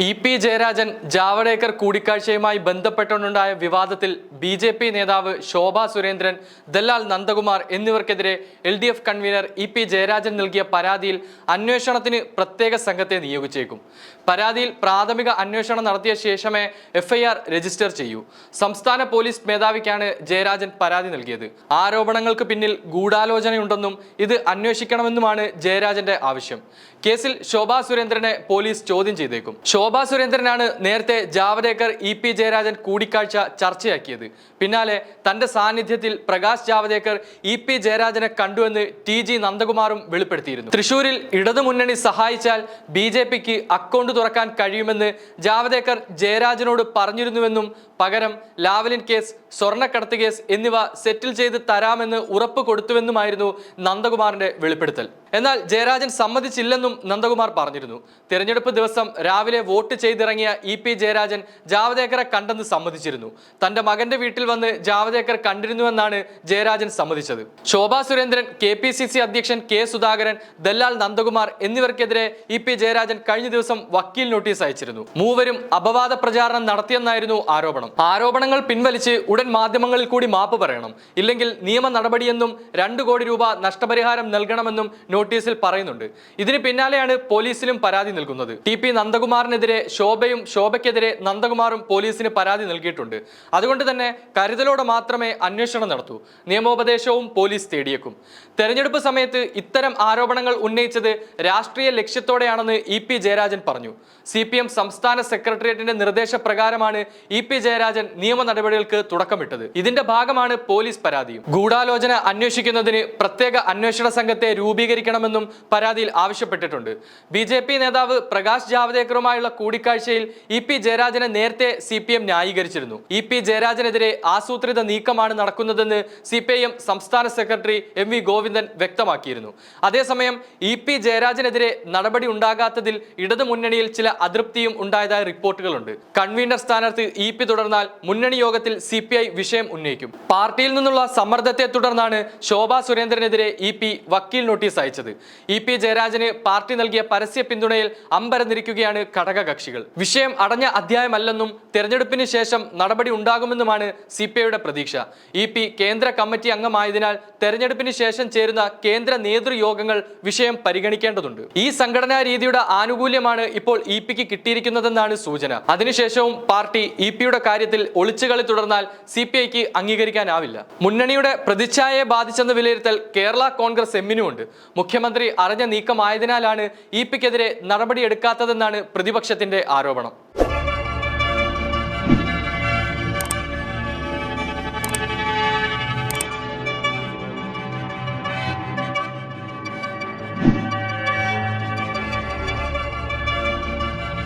E P Jayarajan Javadekar കൂടിക്കാഴ്ചയുമായി ബന്ധപ്പെട്ടുണ്ടായ വിവാദത്തിൽ ബി ജെ പി നേതാവ് Shobha Surendran ദല്ലാൽ Nandakumar എന്നിവർക്കെതിരെ L D F convener E P Jayarajan നൽകിയ പരാതിയിൽ അന്വേഷണത്തിന് പ്രത്യേക സംഘത്തെ നിയോഗിച്ചേക്കും. പരാതിയിൽ പ്രാഥമിക അന്വേഷണം നടത്തിയ ശേഷമേ എഫ്ഐആർ രജിസ്റ്റർ ചെയ്യൂ. സംസ്ഥാന പോലീസ് മേധാവിക്കാണ് ജയരാജൻ പരാതി നൽകിയത്. ആരോപണങ്ങൾക്ക് പിന്നിൽ ഗൂഢാലോചനയുണ്ടെന്നും ഇത് അന്വേഷിക്കണമെന്നുമാണ് ജയരാജന്റെ ആവശ്യം. കേസിൽ ശോഭാ സുരേന്ദ്രനെ പോലീസ് ചോദ്യം ചെയ്തേക്കും. ശോഭാ സുരേന്ദ്രനാണ് നേരത്തെ ജാവദേക്കർ ഇ പി ജയരാജൻ കൂടിക്കാഴ്ച ചർച്ചയാക്കിയത്. പിന്നാലെ തന്റെ സാന്നിധ്യത്തിൽ പ്രകാശ് ജാവദേക്കർ ഇ പി ജയരാജനെ കണ്ടുവെന്ന് ടി ജി നന്ദകുമാറും വെളിപ്പെടുത്തിയിരുന്നു. തൃശൂരിൽ ഇടതുമുന്നണി സഹായിച്ചാൽ ബി ജെ പിക്ക് അക്കൗണ്ട് തുറക്കാൻ കഴിയുമെന്ന് ജാവദേക്കർ ജയരാജനോട് പറഞ്ഞിരുന്നുവെന്നും പകരം ലാവലിൻ കേസ് സ്വർണക്കടത്ത് കേസ് എന്നിവ സെറ്റിൽ ചെയ്ത് തരാമെന്ന് ഉറപ്പ് കൊടുത്തുവെന്നുമായിരുന്നു നന്ദകുമാറിന്റെ വെളിപ്പെടുത്തൽ. എന്നാൽ ജയരാജൻ സമ്മതിച്ചില്ലെന്നും നന്ദകുമാർ പറഞ്ഞിരുന്നു. തെരഞ്ഞെടുപ്പ് ദിവസം രാവിലെ വോട്ട് ചെയ്തിറങ്ങിയ ഇ പി ജയരാജൻ ജാവദേക്കറെ കണ്ടെന്ന് സമ്മതിച്ചിരുന്നു. തന്റെ മകന്റെ വീട്ടിൽ വന്ന് ജാവദേക്കർ കണ്ടിരുന്നുവെന്നാണ് Jayarajan സമ്മതിച്ചത്. Shobha Surendran K P C C അധ്യക്ഷൻ കെ സുധാകരൻ ദല്ലാൽ നന്ദകുമാർ എന്നിവർക്കെതിരെ ഇ പി ജയരാജൻ കഴിഞ്ഞ ദിവസം വക്കീൽ നോട്ടീസ് അയച്ചിരുന്നു. മൂവരും അപവാദ പ്രചാരണം നടത്തിയെന്നായിരുന്നു ആരോപണം. ആരോപണങ്ങൾ പിൻവലിച്ച് ഉടൻ മാധ്യമങ്ങളിൽ കൂടി മാപ്പ് പറയണം. ഇല്ലെങ്കിൽ നിയമ നടപടിയെന്നും രണ്ട് കോടി രൂപ നഷ്ടപരിഹാരം നൽകണമെന്നും നോട്ടീസിൽ പറയുന്നുണ്ട്. ഇതിന് പിന്നാലെയാണ് പോലീസിലും പരാതി നൽകുന്നത്. ടി പി നന്ദകുമാറിനെതിരെ ശോഭയും ശോഭയ്ക്കെതിരെ നന്ദകുമാറും പോലീസിന് പരാതി നൽകിയിട്ടുണ്ട്. അതുകൊണ്ട് തന്നെ കരുതലോടെ മാത്രമേ അന്വേഷണം നടത്തൂ. നിയമോപദേശവും പോലീസ് തേടിയേക്കും. തെരഞ്ഞെടുപ്പ് സമയത്ത് ഇത്തരം ആരോപണങ്ങൾ ഉന്നയിച്ചത് രാഷ്ട്രീയ ലക്ഷ്യത്തോടെയാണെന്ന് ഇ പി ജയരാജൻ പറഞ്ഞു. സി പി എം സംസ്ഥാന സെക്രട്ടേറിയറ്റിന്റെ നിർദ്ദേശപ്രകാരമാണ് ഇ പി ജയരാജൻ നിയമ നടപടികൾക്ക് തുടക്കമിട്ടത്. ഇതിന്റെ ഭാഗമാണ് പോലീസ് പരാതിയും. ഗൂഢാലോചന അന്വേഷിക്കുന്നതിന് പ്രത്യേക അന്വേഷണ സംഘത്തെ രൂപീകരിക്കണമെന്നും പരാതിയിൽ ആവശ്യപ്പെട്ടിട്ടുണ്ട്. ബി ജെ പി നേതാവ് പ്രകാശ് ജാവദേക്കറുമായുള്ള കൂടിക്കാഴ്ചയിൽ ഇ പി ജയരാജനെ നേരത്തെ സി പി എം ന്യായീകരിച്ചിരുന്നു. ഇ പി ജയരാജനെതിരെ ആസൂത്രിത നീക്കമാണ് നടക്കുന്നതെന്ന് സി പി ഐ എം സംസ്ഥാന സെക്രട്ടറി എം വി ഗോവിന്ദൻ വ്യക്തമാക്കിയിരുന്നു. അതേസമയം ഇ പി ജയരാജനെതിരെ നടപടി ഉണ്ടാകാത്തതിൽ ഇടതു മുന്നണിയിൽ ചില അതൃപ്തിയും ഉണ്ടായതായ റിപ്പോർട്ടുകളുണ്ട്. കൺവീനർ സ്ഥാനാർത്ഥി ഇ പി തുടർന്നാൽ മുന്നണി യോഗത്തിൽ സി പി ഐ വിഷയം ഉന്നയിക്കും. പാർട്ടിയിൽ നിന്നുള്ള സമ്മർദ്ദത്തെ തുടർന്നാണ് ശോഭാ സുരേന്ദ്രനെതിരെ ഇ പി വക്കീൽ നോട്ടീസ് അയച്ചത്. ഇ പി ജയരാജന് പാർട്ടി നൽകിയ പരസ്യ പിന്തുണയിൽ അമ്പരന്നിരിക്കുകയാണ് ഘടകകക്ഷികൾ. വിഷയം അടഞ്ഞ അധ്യായമല്ലെന്നും തെരഞ്ഞെടുപ്പിന് ശേഷം നടപടി ഉണ്ടാകുമെന്നുമാണ് സി പ്രതീക്ഷ. ഇ കേന്ദ്ര കമ്മിറ്റി അംഗമായതിനാൽ തെരഞ്ഞെടുപ്പിന് ശേഷം ചേരുന്ന കേന്ദ്ര നേതൃയോഗങ്ങൾ വിഷയം പരിഗണിക്കേണ്ടതുണ്ട്. ഈ സംഘടനാ രീതിയുടെ ആനുകൂല്യമാണ് ഇപ്പോൾ ഇ പിക്ക് കിട്ടിയിരിക്കുന്നതെന്നാണ് സൂചന. അതിനുശേഷവും പാർട്ടി ഇ പിയുടെ കാര്യത്തിൽ ഒളിച്ചുകളി തുടർന്നാൽ സി പി ഐക്ക് അംഗീകരിക്കാനാവില്ല. മുന്നണിയുടെ പ്രതിച്ഛായയെ ബാധിച്ചെന്ന് വിലയിരുത്തൽ കേരള കോൺഗ്രസ് എമ്മിനുമുണ്ട്. മുഖ്യമന്ത്രി അറിഞ്ഞ നീക്കമായതിനാലാണ് ഇ പിക്കെതിരെ നടപടിയെടുക്കാത്തതെന്നാണ് പ്രതിപക്ഷത്തിന്റെ ആരോപണം.